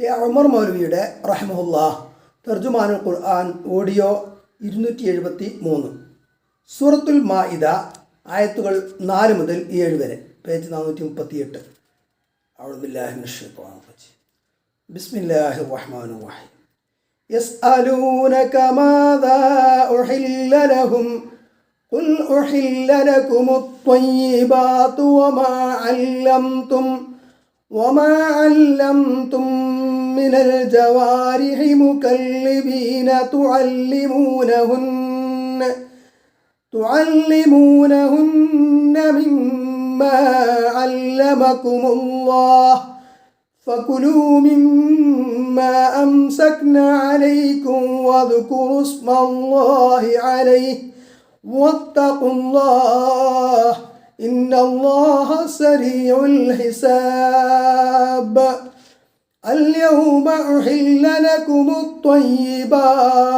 K Umar മൗലവിയുടെ റഹ്മുല്ല തർജുമാനുൽ ഖുർആൻ audio ഇരുന്നൂറ്റി എഴുപത്തി മൂന്ന് സൂറത്തുൽ മാഇദ ആയത്തുകൾ നാല് മുതൽ ഏഴ് വരെ പേജ് നാനൂറ്റി മുപ്പത്തി എട്ട് ബിസ്മില്ലാഹി റഹ്മാൻ റഹീം يسألونك ماذا أحل لهم قل أحل لكم الطيبات وما علمتم وما علمتم من الجوارح مكلبين تعلمونهن تعلمونهن مما علمكم الله فكلوا مما أمسكن عليكم واذكروا اسم الله عليه واتقوا الله إن الله سريع الحساب. اليوم أحل لكم الطيبات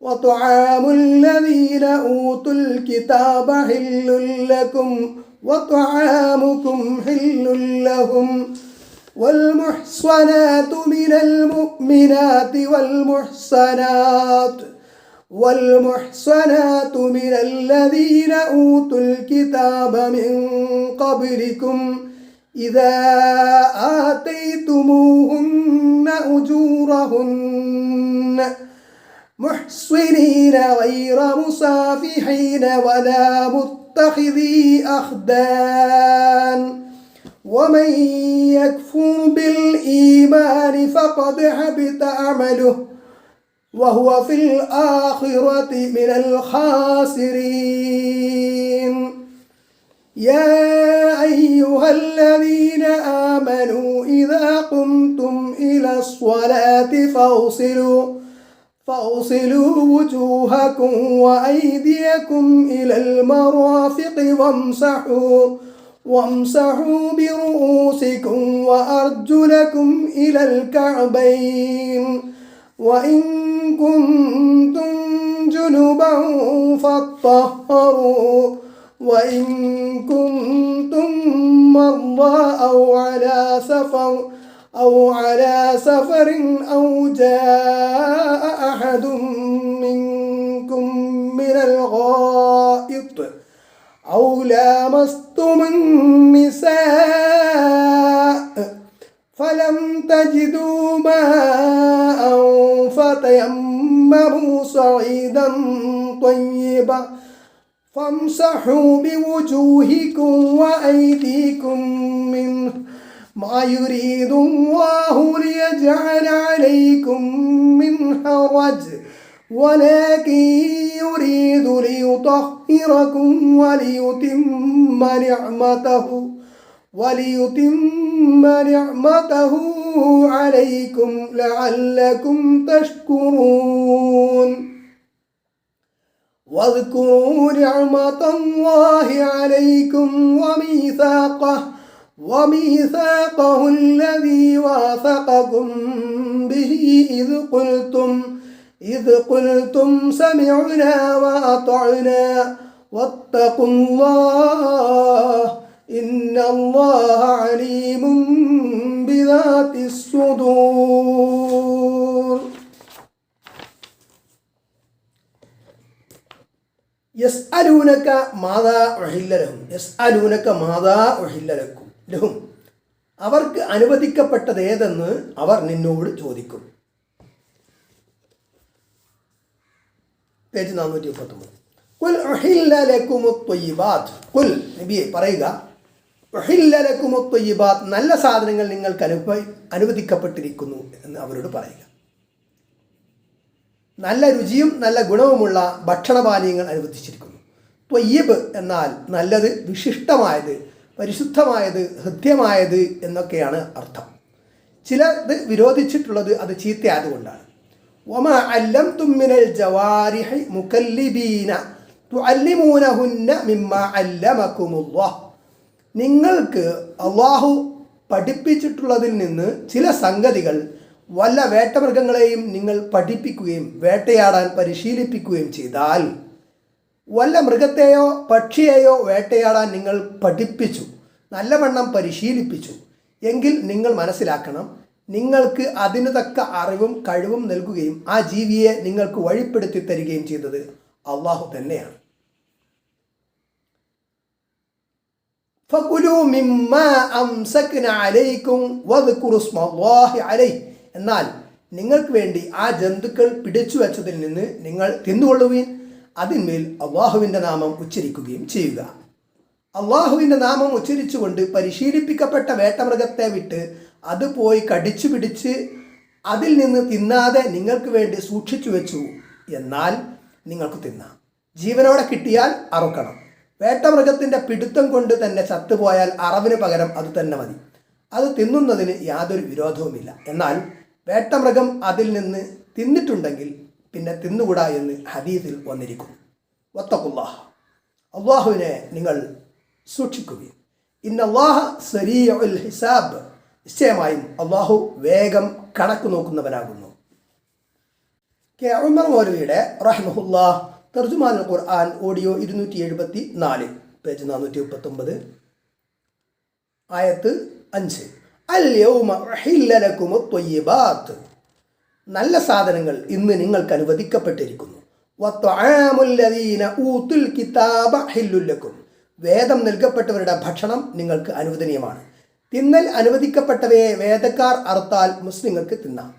وطعام الذين أوتوا الكتاب حل لكم وطعامكم حل لهم والمحصنات من المؤمنات والمحصنات والمحصنات من الذين أوتوا الكتاب من قبلكم إذا آتيتموهن أجورهن محصنين غير مصافحين ولا متخذي أخدان ومن يكفر بالإيمان فقد حبط عمله وهو في الآخرة من الخاسرين يا أيها الذين آمنوا إذا قمتم إلى الصلاة فاغسلوا فاغسلوا وجوهكم وأيديكم إلى المرافق وامسحوا وامسحوا برؤوسكم وأرجلكم إلى الكعبين. وإن كنتم جنبا فاطهروا وإن كنتم مرضى أو على سفر أو على سفر أو جاء أحد منكم من الغائط أو لامستم النساء فلم تجدوا ماء فتيمموا صعيدا طيبا فامسحوا بوجوهكم وأيديكم منه ما يريد الله ليجعل عليكم من حرج ولكن يريد ليطهركم وليتم نعمته وليتم نعمته عليكم لعلكم تشكرون. واذكروا نعمة الله عليكم وميثاقه وميثاقه الذي واثقكم به إذ قلتم إذ قلتم سمعنا وأطعنا واتقوا الله إن الله عليم بذات الصدور. യസ് അലൂനക്ക മാതാ ഒഹില്ലലഹും യസ് അലൂനക്ക മാതാ ഒഹില്ലലക്കും ലഹും. അവർക്ക് അനുവദിക്കപ്പെട്ടത് ഏതെന്ന് അവർ നിന്നോട് ചോദിക്കും. പേജ് നാനൂറ്റി മുപ്പത്തൊമ്പത് പറയുക നല്ല സാധനങ്ങൾ നിങ്ങൾക്ക് അനുഭവ അനുവദിക്കപ്പെട്ടിരിക്കുന്നു എന്ന് അവരോട് പറയുക. നല്ല രുചിയും നല്ല ഗുണവുമുള്ള ഭക്ഷണപാനീയങ്ങൾ അനുവദിച്ചിരിക്കുന്നു. ത്വയ്യബ് എന്നാൽ നല്ലത് വിശിഷ്ടമായത് പരിശുദ്ധമായത് ഹൃദ്യമായത് എന്നൊക്കെയാണ് അർത്ഥം. ചിലത് വിരോധിച്ചിട്ടുള്ളത് അത് ചീത്തയായതുകൊണ്ടാണ്. ഒമ അല്ലം തുമ്മിനൽ ജവാരിഹി മുക്കല്ലിബീന തുഅല്ലിമൂനഹുന്ന മിമ്മ അല്ലമക്കുമുല്ലാഹ് നിങ്ങൾക്ക് അള്ളാഹു പഠിപ്പിച്ചിട്ടുള്ളതിൽ നിന്ന് ചില സംഗതികൾ വല്ല വേട്ടമൃഗങ്ങളെയും നിങ്ങൾ പഠിപ്പിക്കുകയും വേട്ടയാടാൻ പരിശീലിപ്പിക്കുകയും ചെയ്താൽ വല്ല മൃഗത്തെയോ പക്ഷിയെയോ വേട്ടയാടാൻ നിങ്ങൾ പഠിപ്പിച്ചു നല്ലവണ്ണം പരിശീലിപ്പിച്ചു. എങ്കിൽ നിങ്ങൾ മനസ്സിലാക്കണം നിങ്ങൾക്ക് അതിനു തക്ക അറിവും കഴിവും നൽകുകയും ആ ജീവിയെ നിങ്ങൾക്ക് വഴിപ്പെടുത്തി തരികയും ചെയ്തത് അള്ളാഹു തന്നെയാണ്. മിമ്മ അംസക്ന അലൈക്കും വദ്കുറു സ്മല്ലാഹി അലൈഹി. എന്നാൽ നിങ്ങൾക്ക് വേണ്ടി ആ ജന്തുക്കൾ പിടിച്ചു വച്ചതിൽ നിന്ന് നിങ്ങൾ തിന്നുകൊള്ളുകയും അതിന്മേൽ അള്ളാഹുവിന്റെ നാമം ഉച്ചരിക്കുകയും ചെയ്യുക. അള്ളാഹുവിന്റെ നാമം ഉച്ചരിച്ചുകൊണ്ട് പരിശീലിപ്പിക്കപ്പെട്ട വേട്ടമൃഗത്തെ വിട്ട് അത് പോയി കടിച്ചു പിടിച്ച് അതിൽ നിന്ന് തിന്നാതെ നിങ്ങൾക്ക് വേണ്ടി സൂക്ഷിച്ചു വെച്ചു. എന്നാൽ നിങ്ങൾക്ക് തിന്നാം. ജീവനോടെ കിട്ടിയാൽ അറുക്കണം. വേട്ടമൃഗത്തിന്റെ പിടുത്തം കൊണ്ട് തന്നെ ചത്തുപോയാൽ അറവിന് പകരം അത് തന്നെ മതി. അത് തിന്നുന്നതിന് യാതൊരു വിരോധവുമില്ല. എന്നാൽ വേട്ടമൃഗം അതിൽ നിന്ന് തിന്നിട്ടുണ്ടെങ്കിൽ പിന്നെ തിന്നുകൂടാ എന്ന് ഹദീസിൽ വന്നിരിക്കുന്നു. വത്തക്കുല്ലാഹ് അള്ളാഹുവിനെ നിങ്ങൾ സൂക്ഷിക്കുകയും ഇന്നല്ലാഹ സരീഉൽ ഹിസാബ്. നിശ്ചയമായും അള്ളാഹു വേഗം കണക്ക് നോക്കുന്നവനാകുന്നു. കെ. ഉമർ മൗലവിയുടെ റഹ്മുല്ലാ തർജുമാൻ ഖുർആൻ ഓഡിയോ ഇരുന്നൂറ്റി എഴുപത്തി നാല് പേജ് നാനൂറ്റി മുപ്പത്തൊമ്പത് ആയത്ത് അഞ്ച്. അൽ യൗമ നല്ല സാധനങ്ങൾ ഇന്ന് നിങ്ങൾക്ക് അനുവദിക്കപ്പെട്ടിരിക്കുന്നു. കിതാബ വേദം നൽകപ്പെട്ടവരുടെ ഭക്ഷണം നിങ്ങൾക്ക് അനുവദനീയമാണ്. തിന്നൽ അനുവദിക്കപ്പെട്ടവയെ വേദക്കാർ അറുത്താൽ മുസ്ലിങ്ങൾക്ക് തിന്നാം.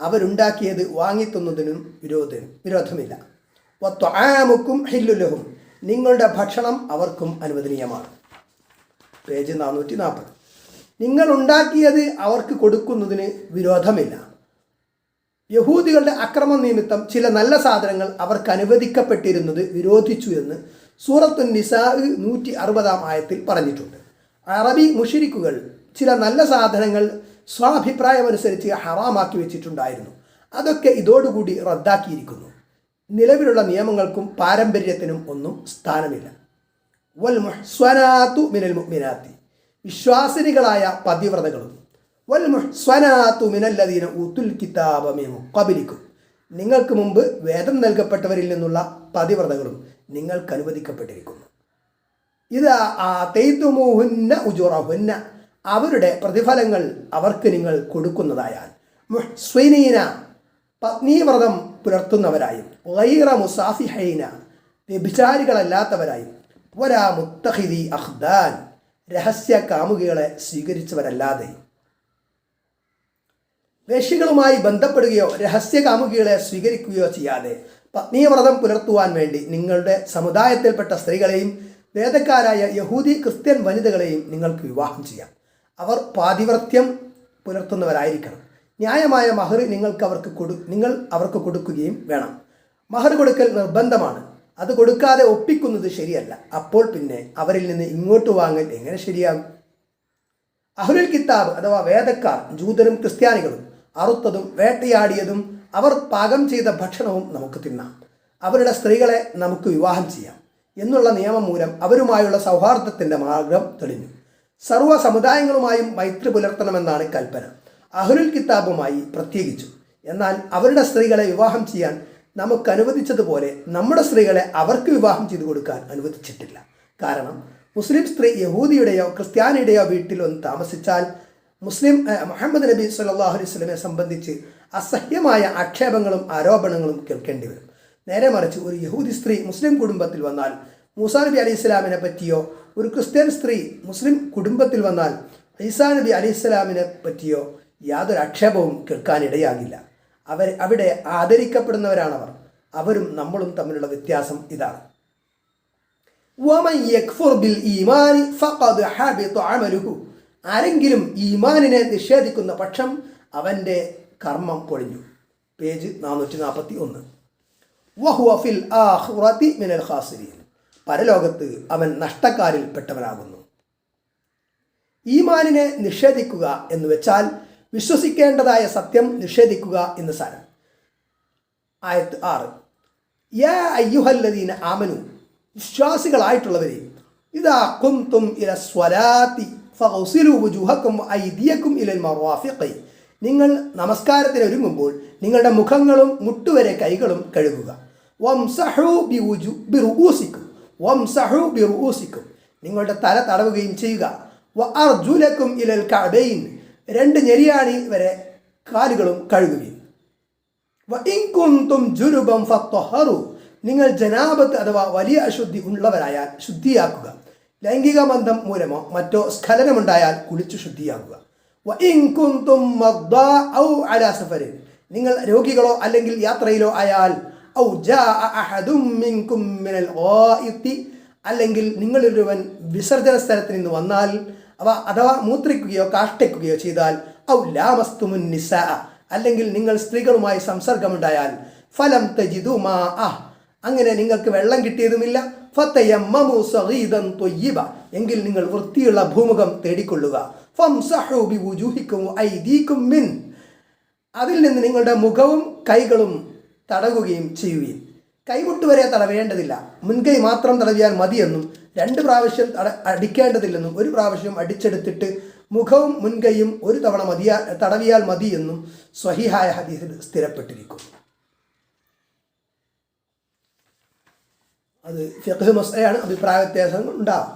അവരുണ്ടാക്കിയത് വാങ്ങിത്തുന്നതിനും വിരോധ വിരോധമില്ല. വത്വആമുക്കും ഹില്ലുലഹും നിങ്ങളുടെ ഭക്ഷണം അവർക്കും അനുവദനീയമാണ്. പേജ് നാനൂറ്റി നാൽപ്പത് നിങ്ങൾ ഉണ്ടാക്കിയത് അവർക്ക് കൊടുക്കുന്നതിന് വിരോധമില്ല. യഹൂദികളുടെ അക്രമ നിമിത്തം ചില നല്ല സാധനങ്ങൾ അവർക്ക് അനുവദിക്കപ്പെട്ടിരുന്നത് വിരോധിച്ചു എന്ന് സൂറത്തു നിസാ നൂറ്റി അറുപതാം ആയത്തിൽ പറഞ്ഞിട്ടുണ്ട്. അറബി മുഷിരിക്കുകൾ ചില നല്ല സാധനങ്ങൾ സ്വാഭിപ്രായമനുസരിച്ച് ഹറാമാക്കി വെച്ചിട്ടുണ്ടായിരുന്നു. അതൊക്കെ ഇതോടുകൂടി റദ്ദാക്കിയിരിക്കുന്നു. നിലവിലുള്ള നിയമങ്ങൾക്കും പാരമ്പര്യത്തിനും ഒന്നും സ്ഥാനമില്ല. വൽ മുഹ്സ്വനാത്തു മിനൽ മുഅ്മിനാത്തി വിശ്വാസിനികളായ പതിവ്രതകളും. വൽ മുഹ്സ്വനാത്തു മിനല്ലദീന ഉത്തുൽ കിതാബ മിൻ ഖബലിക്കും. നിങ്ങൾക്ക് മുമ്പ് വേദം നൽകപ്പെട്ടവരിൽ നിന്നുള്ള പതിവ്രതകളും നിങ്ങൾക്ക് അനുവദിക്കപ്പെട്ടിരിക്കുന്നു. ഇത് ആ തെയ്തുമുഹുന്ന ഉജുറഹുന്ന. അവരുടെ പ്രതിഫലങ്ങൾ അവർക്ക് നിങ്ങൾ കൊടുക്കുന്നതായാൽ മുഹ്സ്വനീന പത്നീവ്രതം പുലർത്തുന്നവരായും വൈറ മുസാഫിഹൈന വ്യഭിചാരികളല്ലാത്തവരായും. വരാ മുത്തഹിദി അഹ്ദാൻ രഹസ്യ കാമുകികളെ സ്വീകരിച്ചവരല്ലാതെ. വേശ്യകളുമായി ബന്ധപ്പെടുകയോ രഹസ്യ കാമുകികളെ സ്വീകരിക്കുകയോ ചെയ്യാതെ പത്നീവ്രതം പുലർത്തുവാൻ വേണ്ടി നിങ്ങളുടെ സമുദായത്തിൽപ്പെട്ട സ്ത്രീകളെയും വേദക്കാരായ യഹൂദി ക്രിസ്ത്യൻ വനിതകളെയും നിങ്ങൾക്ക് വിവാഹം ചെയ്യാം. അവർ പാതിവ്രത്യം പുലർത്തുന്നവരായിരിക്കണം. ന്യായമായ മഹർ നിങ്ങൾക്ക് അവർക്ക് കൊടു നിങ്ങൾ അവർക്ക് കൊടുക്കുകയും വേണം. മഹർ കൊടുക്കൽ നിർബന്ധമാണ്. അത് കൊടുക്കാതെ ഒപ്പിക്കുന്നത് ശരിയല്ല. അപ്പോൾ പിന്നെ അവരിൽ നിന്ന് ഇങ്ങോട്ട് വാങ്ങൽ എങ്ങനെ ശരിയാകും? അഹുലുൽ കിതാബ് അഥവാ വേദക്കാർ ജൂതരും ക്രിസ്ത്യാനികളും അറുത്തതും വേട്ടയാടിയതും അവർ പാകം ചെയ്ത ഭക്ഷണവും നമുക്ക് തിന്നാം. അവരുടെ സ്ത്രീകളെ നമുക്ക് വിവാഹം ചെയ്യാം എന്നുള്ള നിയമം മൂലം അവരുമായുള്ള സൗഹാർദ്ദത്തിന്റെ മാർഗം തെളിഞ്ഞു. സർവ സമുദായങ്ങളുമായും മൈത്രി പുലർത്തണമെന്നാണ് കൽപ്പന. അഹുലുൽ കിതാബുമായി പ്രത്യേകിച്ചു. എന്നാൽ അവരുടെ സ്ത്രീകളെ വിവാഹം ചെയ്യാൻ നമുക്ക് അനുവദിച്ചതുപോലെ നമ്മുടെ സ്ത്രീകളെ അവർക്ക് വിവാഹം ചെയ്തു കൊടുക്കാൻ അനുവദിച്ചിട്ടില്ല. കാരണം മുസ്ലിം സ്ത്രീ യഹൂദിയുടെയോ ക്രിസ്ത്യാനിയുടെയോ വീട്ടിൽ ഒന്ന് താമസിച്ചാൽ മുസ്ലിം മുഹമ്മദ് നബി സല്ലാഹു അലൈഹി വസല്ലമയെ സംബന്ധിച്ച് അസഹ്യമായ ആക്ഷേപങ്ങളും ആരോപണങ്ങളും കേൾക്കേണ്ടി വരും. നേരെ മറിച്ച് ഒരു യഹൂദി സ്ത്രീ മുസ്ലിം കുടുംബത്തിൽ വന്നാൽ മൂസാ നബി അലൈഹി സ്വലാമിനെ പറ്റിയോ ഒരു ക്രിസ്ത്യൻ സ്ത്രീ മുസ്ലിം കുടുംബത്തിൽ വന്നാൽ ഈസാ നബി അലൈഹി സ്വലാമിനെ പറ്റിയോ യാതൊരു ആക്ഷേപവും കേൾക്കാനിടയാകില്ല. അവർ അവിടെ ആദരിക്കപ്പെടുന്നവരാണവർ. അവരും നമ്മളും തമ്മിലുള്ള വ്യത്യാസം ഇതാണ്. ആരെങ്കിലും ഈമാനിനെ നിഷേധിക്കുന്ന പക്ഷം അവന്റെ കർമ്മം പൊളിഞ്ഞു. പേജ് നാനൂറ്റി നാൽപ്പത്തി ഒന്ന് മിനൽ പരലോകത്ത് അവൻ നഷ്ടക്കാരിൽ പെട്ടവനാകുന്നു ഈമാനിനെ നിഷേധിക്കുക എന്ന് വെച്ചാൽ വിശ്വസിക്കേണ്ടതായ സത്യം നിഷേധിക്കുക എന്ന് സാരം. ആയത്ത് ആറ്. യാ അയ്യുഹല്ലദീന ആമനു വിശ്വാസികളായിട്ടുള്ളവരെ ഇതാ കുന്തും ഇല സ്വലാത്തി ഫൗസിലു ഐദിയക്കും ഇലൽ മറാഫിഖി. നിങ്ങൾ നമസ്കാരത്തിന് ഒരുങ്ങുമ്പോൾ നിങ്ങളുടെ മുഖങ്ങളും മുട്ടുവരെ കൈകളും കഴുകുക. വംസഹു ബിവുജു ബിറുഊസിക്കും. വംസഹു ബിറുഊസിക്കും. നിങ്ങളുടെ തല തടവുകയും ചെയ്യുക. വ അർജുലക്കും ഇലൽ കഅബൈൻ. രണ്ട് ഞെരിയാണി വരെ കാലുകളും കഴുകുകയും നിങ്ങൾ ജനാപത്ത് അഥവാ വലിയ അശുദ്ധി ഉള്ളവരായാൽ ശുദ്ധിയാക്കുക. ലൈംഗിക ബന്ധം മൂലമോ മറ്റോ സ്ഖലനമുണ്ടായാൽ കുളിച്ചു ശുദ്ധിയാക്കുക. നിങ്ങൾ രോഗികളോ അല്ലെങ്കിൽ യാത്രയിലോ ആയാൽ അല്ലെങ്കിൽ നിങ്ങളൊരുവൻ വിസർജന സ്ഥലത്ത് നിന്ന് വന്നാൽ അവ അഥവാ മൂത്രിക്കുകയോ കാഷ്ടിക്കുകയോ ചെയ്താൽ ഔ ലാമസ്തുമുൻ നിസ അല്ലെങ്കിൽ നിങ്ങൾ സ്ത്രീകളുമായി സംസർഗമുണ്ടായാൽ ഫലം തജിതു മാ അഹ് അങ്ങനെ നിങ്ങൾക്ക് വെള്ളം കിട്ടിയതുമില്ല. ത്വയ്യിബ എങ്കിൽ നിങ്ങൾ വൃത്തിയുള്ള ഭൂമുഖം തേടിക്കൊള്ളുക. മിൻ. അതിൽ നിന്ന് നിങ്ങളുടെ മുഖവും കൈകളും തടകുകയും ചെയ്യുകയും കൈമുട്ട് വരെ തടവേണ്ടതില്ല. മുൻകൈ മാത്രം തടവിയാൽ മതിയെന്നും രണ്ട് പ്രാവശ്യം അടിക്കേണ്ടതില്ലെന്നും ഒരു പ്രാവശ്യം അടിച്ചെടുത്തിട്ട് മുഖവും മുൻകൈയും ഒരു തവണ മതിയാ തടവിയാൽ മതി എന്നും സ്വഹിഹായ ഹദീസിൽ സ്ഥിരപ്പെട്ടിരിക്കും അത് ഫിഖ് മസയാണ് അഭിപ്രായ വ്യത്യാസം ഉണ്ടാവാം.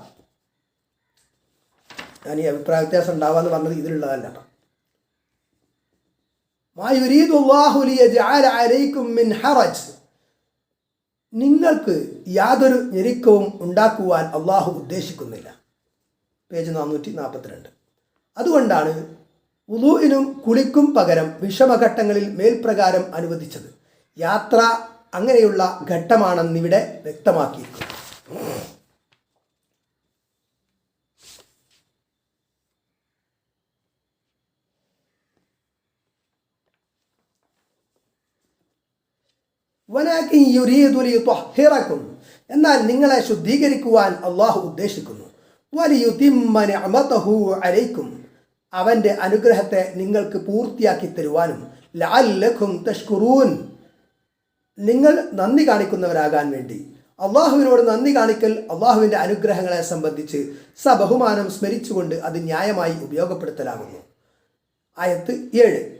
ഞാൻ ഈ അഭിപ്രായ വ്യത്യാസം ഉണ്ടാവാന്ന് പറഞ്ഞത് ഇതിലുള്ളതല്ല കേട്ടോ. മാ ലിയജ്അല അലൈക്കും മിൻ നിങ്ങൾക്ക് യാതൊരു ഞെരുക്കവും ഉണ്ടാക്കുവാൻ അള്ളാഹു ഉദ്ദേശിക്കുന്നില്ല. പേജ് നാനൂറ്റി നാൽപ്പത്തിരണ്ട് അതുകൊണ്ടാണ് ഉലൂഇനും കുളിക്കും പകരം വിഷമഘട്ടങ്ങളിൽ മേൽപ്രകാരം അനുവദിച്ചത്. യാത്ര അങ്ങനെയുള്ള ഘട്ടമാണെന്നിവിടെ വ്യക്തമാക്കിയിരിക്കുന്നു. എന്നാൽ നിങ്ങളെ ശുദ്ധീകരിക്കുവാൻ അള്ളാഹു ഉദ്ദേശിക്കുന്നു. അവന്റെ അലൈക്കും. അനുഗ്രഹത്തെ നിങ്ങൾക്ക് പൂർത്തിയാക്കി തരുവാനും തഷ്കുറൂൻ. നിങ്ങൾ നന്ദി കാണിക്കുന്നവരാകാൻ വേണ്ടി. അള്ളാഹുവിനോട് നന്ദി കാണിക്കൽ അള്ളാഹുവിന്റെ അനുഗ്രഹങ്ങളെ സംബന്ധിച്ച് സബഹുമാനം സ്മരിച്ചുകൊണ്ട് അത് ന്യായമായി ഉപയോഗപ്പെടുത്തലാകുന്നു. ആയത്ത് ഏഴ്.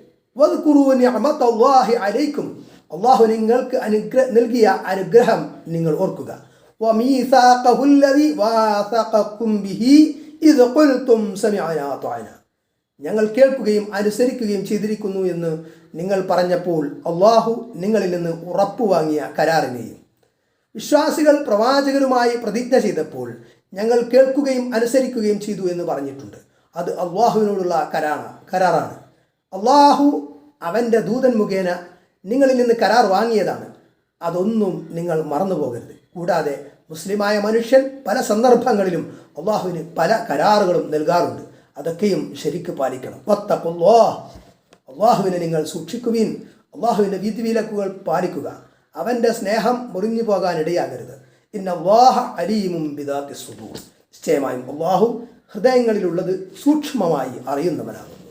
അലൈക്കും. അള്ളാഹു നിങ്ങൾക്ക് അനുഗ്രഹ നൽകിയ അനുഗ്രഹം നിങ്ങൾ ഓർക്കുക. ഞങ്ങൾ കേൾക്കുകയും അനുസരിക്കുകയും ചെയ്തിരിക്കുന്നു എന്ന് നിങ്ങൾ പറഞ്ഞപ്പോൾ അള്ളാഹു നിങ്ങളിൽ നിന്ന് ഉറപ്പു വാങ്ങിയ കരാറിനെയും. വിശ്വാസികൾ പ്രവാചകരുമായി പ്രതിജ്ഞ ചെയ്തപ്പോൾ ഞങ്ങൾ കേൾക്കുകയും അനുസരിക്കുകയും ചെയ്തു എന്ന് പറഞ്ഞിട്ടുണ്ട്. അത് അള്ളാഹുവിനോടുള്ള കരാറാണ് കരാറാണ്. അള്ളാഹു അവന്റെ ദൂതൻ മുഖേന നിങ്ങളിൽ നിന്ന് കരാർ വാങ്ങിയതാണ്. അതൊന്നും നിങ്ങൾ മറന്നു പോകരുത് കൂടാതെ മുസ്ലിമായ മനുഷ്യൻ പല സന്ദർഭങ്ങളിലും അള്ളാഹുവിന് പല കരാറുകളും നൽകാറുണ്ട്. അതൊക്കെയും ശരിക്ക് പാലിക്കണം. വത്തക്കുള്ളോ അള്ളാഹുവിനെ നിങ്ങൾ സൂക്ഷിക്കുവീൻ. അള്ളാഹുവിന്റെ വിധിവിലക്കുകൾ പാലിക്കുക. അവന്റെ സ്നേഹം മുറിഞ്ഞു പോകാനിടയാകരുത്. ഇന്ന അള്ളാഹ അലീമും ബിദാത്തി സുദൂർ. നിശ്ചയമായും അള്ളാഹു ഹൃദയങ്ങളിലുള്ളത് സൂക്ഷ്മമായി അറിയുന്നവനാകും